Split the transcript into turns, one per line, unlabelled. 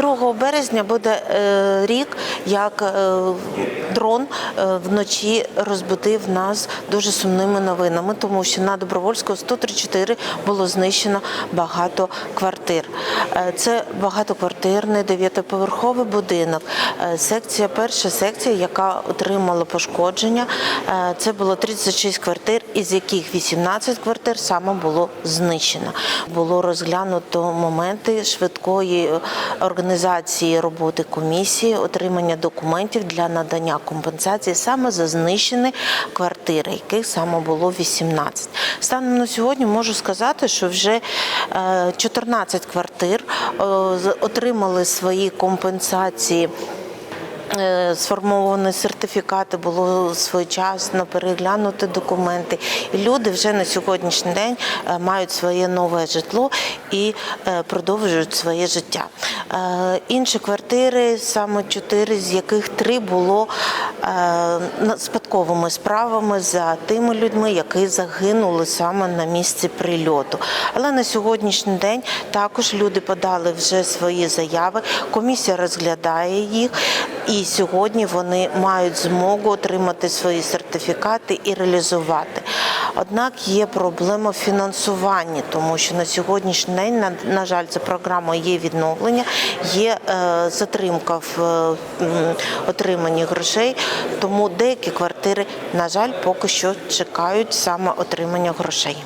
2 березня буде е, рік, як е, дрон е, вночі розбудив нас дуже сумними новинами, тому що на Добровольського 134 було знищено багато квартир. Це багатоквартирний дев'ятиповерховий будинок. Секція, перша секція, яка отримала пошкодження, це було 36 квартир, із яких 18 квартир саме було знищено. Було розглянуто моменти швидкої е, організації роботи комісії, отримання документів для надання компенсації саме за знищені квартири, яких саме було 18. Станом на сьогодні можу сказати, що вже е, 14 квартир е, отримали свої компенсації. Е, Сформовані сертифікати було своєчасно переглянути документи, і люди вже на сьогоднішній день е, мають своє нове житло і е, продовжують своє життя. Інші квартири, саме чотири, з яких три було спадковими справами за тими людьми, які загинули саме на місці прильоту. Але на сьогоднішній день також люди подали вже свої заяви. Комісія розглядає їх, і сьогодні вони мають змогу отримати свої сертифікати і реалізувати. Однак є проблема в фінансуванні, тому що на сьогоднішній день, на, на жаль, за програмою є відновлення, є е, затримка в е, отриманні грошей, тому деякі квартири, на жаль, поки що чекають саме отримання грошей.